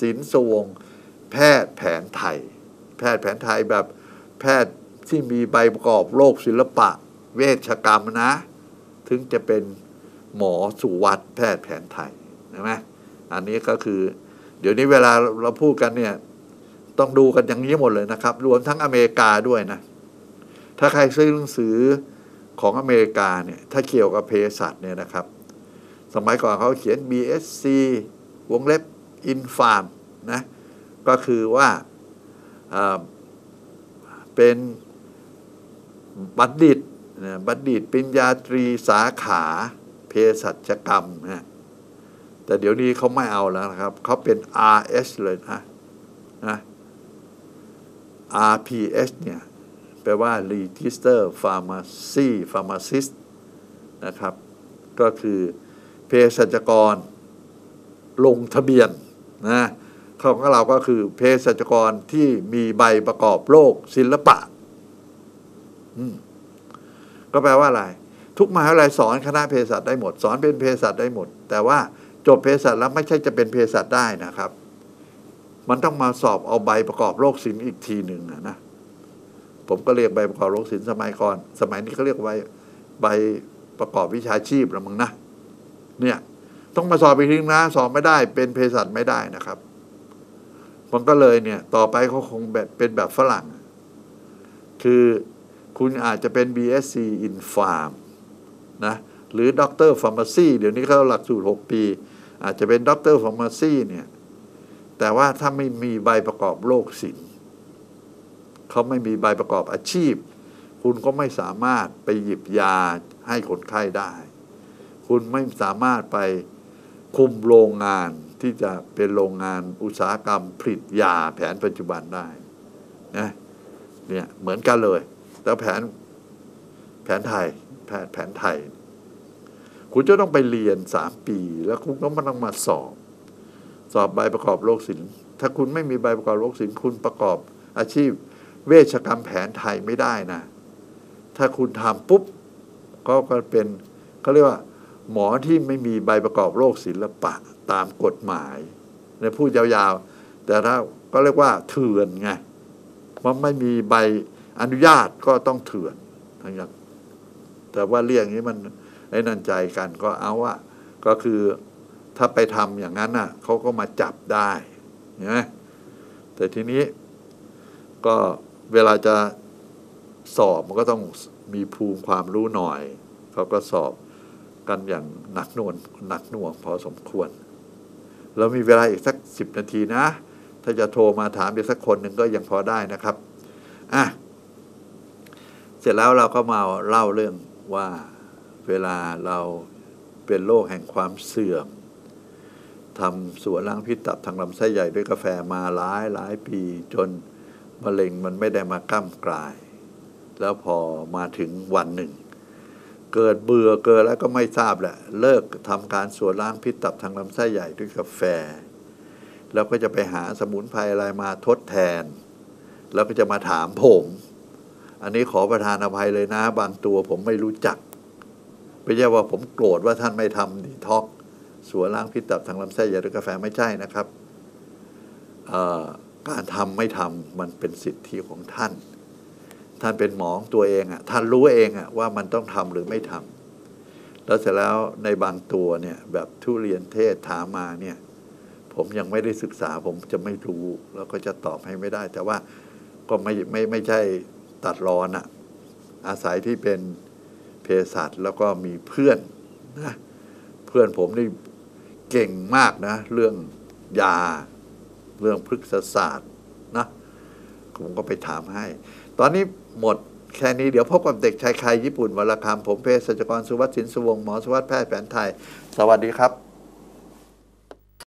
สินสวง แพทย์แผนไทย แพทย์แผนไทยแบบแพทย์ที่มีใบประกอบโรคศิลปะ เวชกรรมนะ ถึงจะเป็นหมอสุวัตแพทย์แผนไทยใช่ไหมอันนี้ก็คือ เดี๋ยวนี้เวลาเราพูดกันเนี่ย ต้องดูกันอย่างนี้หมดเลยนะครับ รวมทั้งอเมริกาด้วยนะ ถ้าใครซื้อหนังสือของอเมริกาเนี่ยถ้าเกี่ยวกับเภสัชเนี่ยนะครับ สมัยก่อนเขาเขียน BSc วงเล็บ Infam นะก็คือว่าเป็นบัณฑิตบัณฑิตปริญญาตรีสาขาเภสัชกรรมนะแต่เดี๋ยวนี้เขาไม่เอาแล้วนะครับ เขาเป็น RS เลยนะนะ RPS เนี่ยแปลว่า Register Pharmacy Pharmacist นะครับ ก็คือเภสัชกรลงทะเบียน นะของเราก็คือเภสัชกรที่มีใบประกอบโรคศิลปะก็แปลว่าอะไร ทุกมหาวิทยาลัยสอนคณะเภสัชได้หมด สอนเป็นเภสัชได้หมด แต่ว่าจบเภสัชแล้วไม่ใช่จะเป็นเภสัชได้นะครับ มันต้องมาสอบเอาใบประกอบโรคศิลป์อีกทีหนึ่งนะผมก็เรียกใบประกอบโรคศิลป์สมัยก่อน สมัยนี้เขาเรียกใบใบประกอบวิชาชีพละมึงนะเนี่ย ต้องมาสอบอีกทีนะ สอบไม่ได้ เป็นเภสัชไม่ได้นะครับ มันก็เลยเนี่ย ต่อไปเขาคงแบบเป็นแบบฝรั่ง คือคุณอาจจะเป็น BSc in Farm นะ หรือด็อกเตอร์ฟาร์มาซีเดี๋ยวนี้เขาหลักสูตร 6 ปี อาจจะเป็นด็อกเตอร์ฟาร์มาซีเนี่ย แต่ว่าถ้าไม่มีใบประกอบโรคศิลป์เขาไม่มีใบประกอบอาชีพ คุณก็ไม่สามารถไปหยิบยาให้คนไข้ได้ คุณไม่สามารถไป คุมโรงงานที่จะเป็นโรงงานอุตสาหกรรมผลิตยาแผนปัจจุบันได้นะเนี่ยเหมือนกันเลยแต่แผนแผนไทยแผนแผนไทย คุณจะต้องไปเรียนสามปี แล้วคุณก็มาต้องมาสอบ สอบใบประกอบโรคศิลป์ถ้าคุณไม่มีใบประกอบโรคศิลป์คุณประกอบอาชีพ เวชกรรมแผนไทยไม่ได้นะ ถ้าคุณทำปุ๊บก็ก็เป็นเขาเรียกว่า หมอที่ไม่มีใบประกอบโรคศิลปะตามกฎหมายในพูดยาวๆ แต่ถ้าก็เรียกว่าเถื่อนไงมันไม่มีใบอนุญาตก็ต้องเถื่อนทั้งอย่างแต่ว่าเรื่องนี้มันไอ้นันใจกันก็เอาว่าก็คือถ้าไปทำอย่างนั้นน่ะเขาก็มาจับได้นะแต่ทีนี้ก็เวลาจะสอบมันก็ต้องมีภูมิความรู้หน่อย เขาก็สอบ กันอย่างหนักหน่วงหนักหน่วงพอสมควร เรามีเวลาอีกสักสิบนาทีนะ ถ้าจะโทรมาถามอีกสักคนหนึ่งก็ยังพอได้นะครับอะเสร็จแล้วเราก็มาเล่าเรื่องว่าเวลาเราเป็นโรคแห่งความเสื่อมทำสวนล้างพิษตับทางลำไส้ใหญ่ด้วยกาแฟมาหลายหลายปีจนมะเร็งมันไม่ได้มาก้ามกลาย แล้วพอมาถึงวันหนึ่ง เกิดเบื่อเกิดแล้วก็ไม่ทราบแหละ เลิกทำการส่วนล้างพิษตับทางลำไส้ใหญ่ด้วยกาแฟ แล้วก็จะไปหาสมุนไพรอะไรมาทดแทน แล้วก็จะมาถามผม อันนี้ขอประทานอภัยเลยนะ บางตัวผมไม่รู้จักไม่ใช่ว่าผมโกรธว่าท่านไม่ทำดีท็อกสวนล้างพิษตับทางลำไส้ใหญ่ด้วยกาแฟไม่ใช่นะครับการทำไม่ทำมันเป็นสิทธิของท่าน ท่านเป็นหมอตัวเองอะท่านรู้เองอะว่ามันต้องทำหรือไม่ทำแล้วเสร็จแล้วในบางตัวเนี่ยแบบทุเรียนเทศถามมาเนี่ย ผมยังไม่ได้ศึกษาผมจะไม่รู้ แล้วก็จะตอบให้ไม่ได้ แต่ว่าก็ไม่ไม่ไม่ใช่ตัดรอนอะ อาศัยที่เป็นเภสัชแล้วก็มีเพื่อนนะเพื่อนผมนี่เก่งมากนะ เรื่องยา เรื่องพฤกษศาสตร์นะผมก็ไปถามให้ ตอนนี้ หมด แค่นี้เดี๋ยวพบกับเด็กชายไทยญี่ปุ่นวรคำผมเพศสัจกรสุวัสดิ์สินสุวงหมอสุวัสดิ์แพทย์แผนไทย สวัสดีครับ